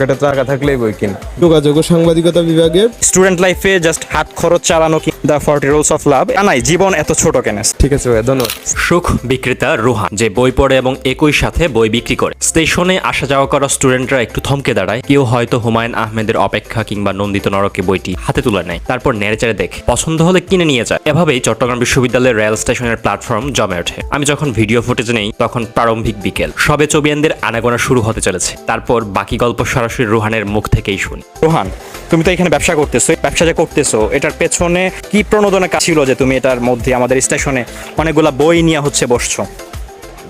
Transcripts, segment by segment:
পকেটে টাকা থাকলেই বই কিন। যোগাযোগ ও সাংবাদিকতা বিভাগে স্টুডেন্ট লাইফে জাস্ট হাত খরচ চালানো কি The Forty Rules of Love নাই জীবন এত ছোট কেন? ঠিক আছে ভাইয়া ধন্যবাদ। সুখ বিক্রেতা রুহান যে বই পড়ে এবং একই সাথে বই বিক্রি করে। স্টেশনে আসা যাওয়া করা স্টুডেন্টরা একটু থমকে দাঁড়ায়। কেউ হয়তো হুমায়ুন আহমেদের অপেক্ষা কিংবা নন্দিত নরকে বইটি হাতে তুলে নেয়। তারপর নেড়েচেড়ে দেখে পছন্দ হলে কিনে নিয়ে যায়। এভাবেই চট্টগ্রাম বিশ্ববিদ্যালয়ের রেল স্টেশনের প্ল্যাটফর্ম জমে ওঠে। আমি যখন ভিডিও ফুটেজ নেই তখন প্রারম্ভিক বিকেল। সবে চবিয়ানদের আনাগোনা শুরু হতে চলেছে। তারপর বাকি গল্প সরাসরি রোহানের মুখ থেকেই শুনি। রোহান, তুমি তো এখানে ব্যবসা করতেছো ব্যবসা যে করতেছো, এটার পেছনে কি প্রণোদনা ছিল যে তুমি এটার মধ্যে আমাদের স্টেশনে অনেকগুলা বই নিয়ে হচ্ছে বসছো?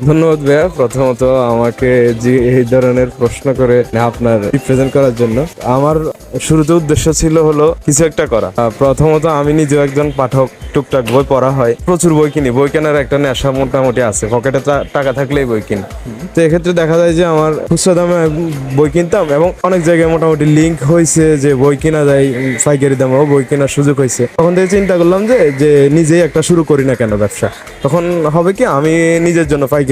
ধন্যবাদ ভাইয়া। প্রথমত আমাকে যে এই ধরনের প্রশ্ন করে আপনার রিপ্রেজেন্ট করার জন্য। আমার শুরুতে উদ্দেশ্য ছিল হলো কিছু একটা করা। প্রথমত আমি নিজেও একজন পাঠক, টুকটাক বই পড়া হয়। প্রচুর বই কিনি। বই কেনার একটা নেশা মোটামুটি আছে। পকেটে টাকা থাকলেই বই কিনি। তো এক্ষেত্রে দেখা যায় যে আমার খুচরা দামে বই কিনতাম এবং অনেক জায়গায় মোটামুটি লিঙ্ক হয়েছে যে বই কিনা যায় পাইকারি দামেও বই কেনার সুযোগ হয়েছে তখন থেকে চিন্তা করলাম যে যে নিজেই একটা শুরু করি না কেন ব্যবসা। তখন হবে কি, আমি নিজের জন্য পাইকারি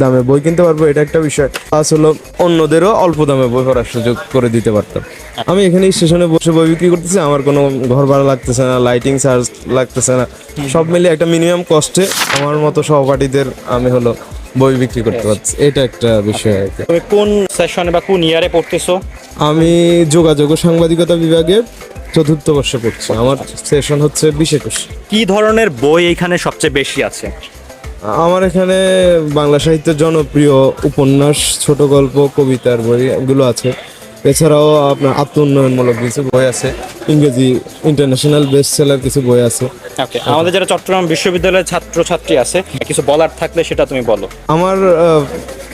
দামে বই কিনতে পারব এটা একটা বিষয়। প্লাস হলো অন্যদেরও অল্প দামে বই পড়ার সুযোগ করে দিতে পারতাম। আমি এখানে স্টেশনে বসে বই বিক্রি করতেছি আমার কোনো ঘর ভাড়া লাগতেছে না লাইটিং চার্জ লাগতেছে না। সব মিলিয়ে একটা মিনিমাম কস্টে আমার মতো সহপাঠীদের আমি হলো বই বিক্রি করতে পারছি। এটা একটা বিষয় আর তুমি কোন সেশনে বা কোন ইয়ারে পড়তেছো? আমি যোগাযোগ ও সাংবাদিকতা বিভাগে চতুর্থ বর্ষে পড়ছি। আমার সেশন হচ্ছে বিশ একুশ। কি ধরনের বই এখানে সবচেয়ে বেশি আছে? আমার এখানে বাংলা সাহিত্যের জনপ্রিয় উপন্যাস ছোট গল্প কবিতার বই এগুলো আছে। এছাড়াও আপনার আত্ম উন্নয়নমূলক কিছু বই আছে ইংরেজি ইন্টারন্যাশনাল বেস্ট সেলার কিছু বই আছে। ওকে আমাদের যারা চট্টগ্রাম বিশ্ববিদ্যালয়ের ছাত্রছাত্রী আছে কিছু বলার থাকলে সেটা তুমি বলো। আমার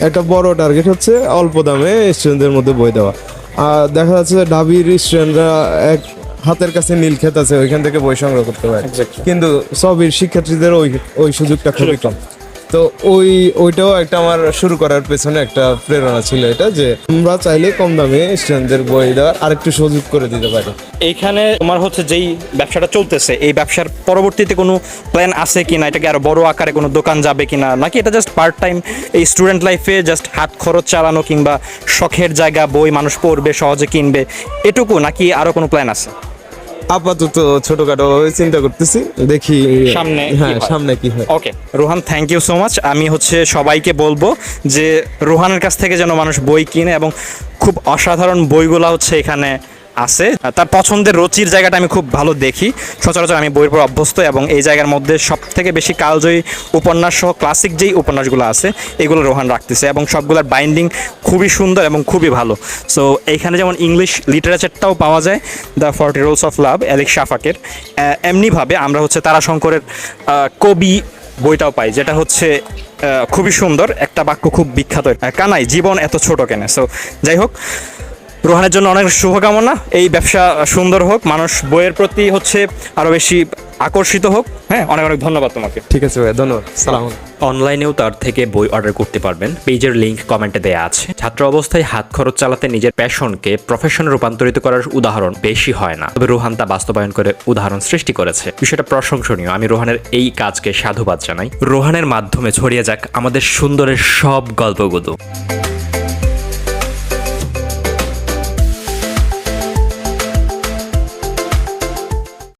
একটা বড় টার্গেট হচ্ছে অল্প দামে স্টুডেন্টদের মধ্যে বই দেওয়া। আর দেখা যাচ্ছে ঢাবির স্টুডেন্টরা এক হাতের কাছে নীল ক্ষেত আছে ওইখান থেকে বই সংগ্রহ করতে পারে। কিন্তু সবির শিক্ষার্থীদের ওই ওই সুযোগটা খুবই কম। তো ওই ওইটাও একটা আমার শুরু করার পেছনে একটা প্রেরণা ছিল এটা যে আমরা চাইলে কম দামে স্টুডেন্টদের বই দেওয়ার আরেকটু সুযোগ করে দিতে পারি। এইখানে তোমার হচ্ছে যেই ব্যবসাটা চলতেছে এই ব্যবসার পরবর্তীতে কোনো প্ল্যান আছে কিনা? এটাকে আরও বড় আকারে কোনো দোকান যাবে কিনা? নাকি এটা জাস্ট পার্ট টাইম এই স্টুডেন্ট লাইফে জাস্ট হাত খরচ চালানো কিংবা শখের জায়গা বই মানুষ পড়বে সহজে কিনবে এটুকু? নাকি আরও কোনো প্ল্যান আছে? আপাতত ছোটখাটো চিন্তা করতেছি দেখি সামনে হ্যাঁ সামনে কি হয়। Okay Rohan thank you so much আমি হচ্ছে সবাইকে বলব যে রোহানের কাছ থেকে যেন মানুষ বই কিনে এবং খুব অসাধারণ বইগুলা হচ্ছে এখানে আছে। তার পছন্দের রুচির জায়গাটা আমি খুব ভালো দেখি। সচরাচর আমি বইয়ের পর অভ্যস্ত এবং এই জায়গার মধ্যে সব থেকে বেশি কালজয়ী উপন্যাস সহ ক্লাসিক যেই উপন্যাসগুলো আছে, এগুলো রোহান রাখতেছে এবং সবগুলোর বাইন্ডিং খুবই সুন্দর এবং খুবই ভালো। সো এইখানে যেমন ইংলিশ লিটারেচারটাও পাওয়া যায় The Forty Rules of Love Elif শাফাকের এমনিভাবে আমরা হচ্ছে তারাশঙ্করের কবি বইটাও পাই, যেটা হচ্ছে খুবই সুন্দর, একটা বাক্য খুব বিখ্যাত। কানাই, জীবন এত ছোট কেন? সো যাই হোক রোহানের জন্য অনেক শুভকামনা। এই ব্যবসা সুন্দর হোক মানুষ বইয়ের প্রতি হচ্ছে আরও বেশি আকর্ষিত হোক। হ্যাঁ অনেক অনেক ধন্যবাদ তোমাকে। ঠিক আছে ভাইয়া ধন্যবাদ। সালাম অনলাইনেও তার থেকে বই অর্ডার করতে পারবেন। পেজের লিংক কমেন্টে দেয়া আছে। ছাত্র অবস্থায় হাত খরচ চালাতে নিজের প্যাশনকে প্রফেশনে রূপান্তরিত করার উদাহরণ বেশি হয় না। তবে রোহান তা বাস্তবায়ন করে উদাহরণ সৃষ্টি করেছে। বিষয়টা প্রশংসনীয়। আমি রোহানের এই কাজকে সাধুবাদ জানাই। রোহানের মাধ্যমে ছড়িয়ে যাক আমাদের সুন্দরের সব গল্পগুলো।